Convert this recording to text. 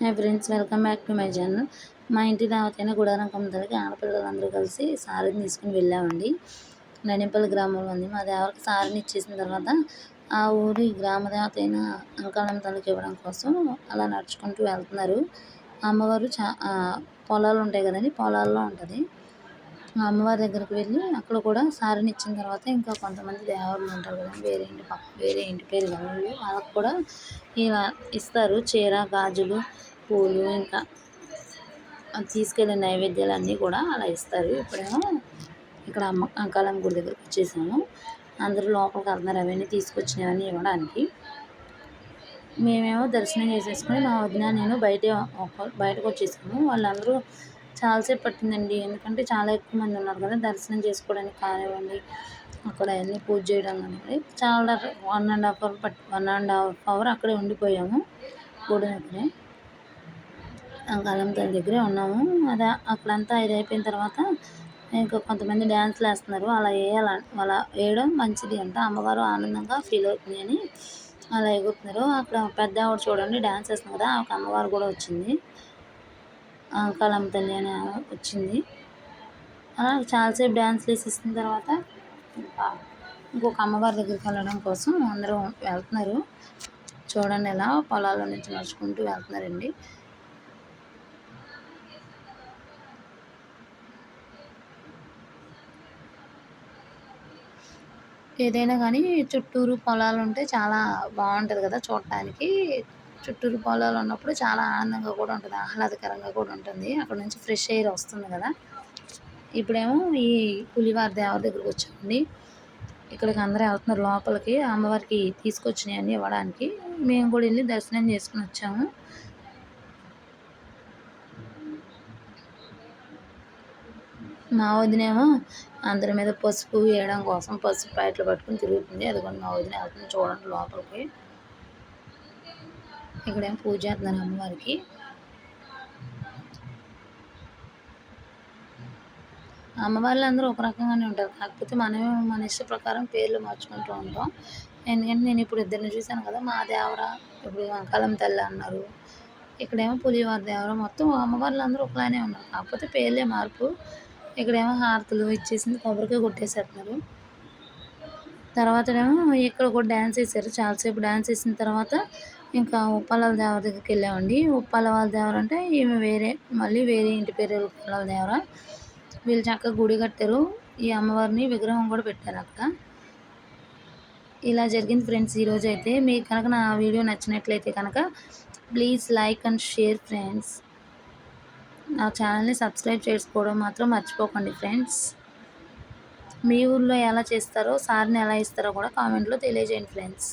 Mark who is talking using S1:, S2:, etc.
S1: Hi friends welcome back to my channel మా ఇంటి దావతైన గుడారం కమ్మతలకి ఆడపిల్లలందరూ కలిసి సారీని తీసుకుని వెళ్ళామండి. నడింపల్లి గ్రామంలో ఉంది. మా దేవరికి సారీని ఇచ్చేసిన తర్వాత ఆ ఊరి గ్రామ దేవత అయిన అంకాళమ్మ తలకి ఇవ్వడం కోసం అలా నడుచుకుంటూ వెళ్తున్నారు. అమ్మవారు చా పొలాలు ఉంటాయి కదండి పొలాల్లో ఉంటుంది. అమ్మవారి దగ్గరకు వెళ్ళి అక్కడ కూడా సారీని ఇచ్చిన తర్వాత ఇంకా కొంతమంది దేవతలు ఉంటారు కదా వేరే ఇంటి పక్క వేరే ఇంటి పేరు వాళ్ళు వాళ్ళకు కూడా ఇలా ఇస్తారు చీర గాజులు పూలు ఇంకా తీసుకెళ్ళిన నైవేద్యాలు అన్నీ కూడా అలా ఇస్తారు. ఇప్పుడేమో ఇక్కడ అమ్మ అంకాలం గుడి దగ్గరికి వచ్చేసాము. అందరూ లోపలికి వెళ్తున్నారు అవన్నీ తీసుకొచ్చినవన్నీ ఇవ్వడానికి. మేమేమో దర్శనం చేసేసుకుని మా వదిన నేను బయట బయటకు వచ్చేసాము. వాళ్ళందరూ చాలాసేపు పట్టిందండి. ఎందుకంటే చాలా ఎక్కువ మంది ఉన్నారు కదా దర్శనం చేసుకోవడానికి కానివ్వండి అక్కడ అన్నీ పూజ చేయడం అనేది చాలా వన్ అండ్ హాఫ్ అవర్ పట్టి వన్ అండ్ హాఫ్ అవర్ అక్కడే ఉండిపోయాము గుడి దగ్గరే కాలం తల్లి దగ్గరే ఉన్నాము. అదే అక్కడంతా ఇది అయిపోయిన తర్వాత ఇంకా కొంతమంది డ్యాన్స్లు వేస్తున్నారు. అలా వేయాల అలా వేయడం మంచిది అంట అమ్మవారు ఆనందంగా ఫీల్ అవుతుంది అని అలా ఎగురుతున్నారు. అక్కడ పెద్ద ఆవిడ చూడండి డ్యాన్స్ వేస్తుంది కదా ఒక అమ్మవారు కూడా వచ్చింది. కలం తల్లి అని వచ్చింది. అలా చాలాసేపు డ్యాన్స్ వేసేసిన తర్వాత ఇంకొక అమ్మవారి దగ్గరికి వెళ్ళడం కోసం అందరూ వెళ్తున్నారు. చూడండి ఎలా పొలాల నుంచి నడుచుకుంటూ వెళ్తున్నారండి. ఏదైనా కానీ చుట్టూరు పొలాలు ఉంటే చాలా బాగుంటుంది కదా చూడటానికి. చుట్టూరు పొలాలు ఉన్నప్పుడు చాలా ఆనందంగా కూడా ఉంటుంది ఆహ్లాదకరంగా కూడా ఉంటుంది. అక్కడ నుంచి ఫ్రెష్ ఎయిర్ వస్తుంది కదా. ఇప్పుడేమో ఈ పులివారి దేవర దగ్గరికి వచ్చామండి. ఇక్కడికి అందరూ వెళ్తున్నారు లోపలికి అమ్మవారికి తీసుకొచ్చినాయి అన్నీ ఇవ్వడానికి. మేము కూడా వెళ్ళి దర్శనం చేసుకుని వచ్చాము. మా వదినేమో అందరి మీద పసుపు వేయడం కోసం పసుపు ప్యాకెట్లు పట్టుకుని తిరుగుతుంది. అదిగోండి మా వదిన వెళ్తుంది చూడండి లోపలికి. ఇక్కడేమో పూజ చేస్తున్నారు అమ్మవారికి. అమ్మవార్లు అందరూ ఒక రకంగానే ఉంటారు. కాకపోతే మనమే మన ఇష్ట ప్రకారం పేర్లు మార్చుకుంటూ ఉంటాం. ఎందుకంటే నేను ఇప్పుడు ఇద్దరిని చూశాను కదా మా దేవర ఇప్పుడు అంకాలం తల్లి అన్నారు. ఇక్కడేమో పులివారి దేవర మొత్తం అమ్మవార్లు అందరూ ఒకలానే ఉన్నారు. కాకపోతే పేర్లే మార్పు. ఇక్కడేమో హారతులు ఇచ్చేసింది కొబ్బరికాయ కొట్టేసేస్తున్నారు. తర్వాత ఏమో ఇక్కడ కూడా డ్యాన్స్ వేసారు చాలాసేపు డ్యాన్స్ వేసిన తర్వాత ఇంకా ఉప్పాల దేవర దగ్గరికి వెళ్ళామండి. ఉప్పాల వాళ్ళ దేవర అంటే ఈమె వేరే మళ్ళీ వేరే ఇంటి పేరు ఉప్పాల దేవర. వీళ్ళు చక్కగా గుడి కట్టారు. ఈ అమ్మవారిని విగ్రహం కూడా పెట్టారు అక్కడ ఇలా జరిగింది ఫ్రెండ్స్ ఈరోజు అయితే. మీకు కనుక నా వీడియో నచ్చినట్లయితే కనుక please like and share friends. నా ఛానల్ని సబ్స్క్రైబ్ చేసుకోవడం మాత్రం మర్చిపోకండి ఫ్రెండ్స్. మీ ఊళ్ళో ఎలా చేస్తారో సార్ని ఎలా ఇస్తారో కూడా కామెంట్లో తెలియజేయండి ఫ్రెండ్స్.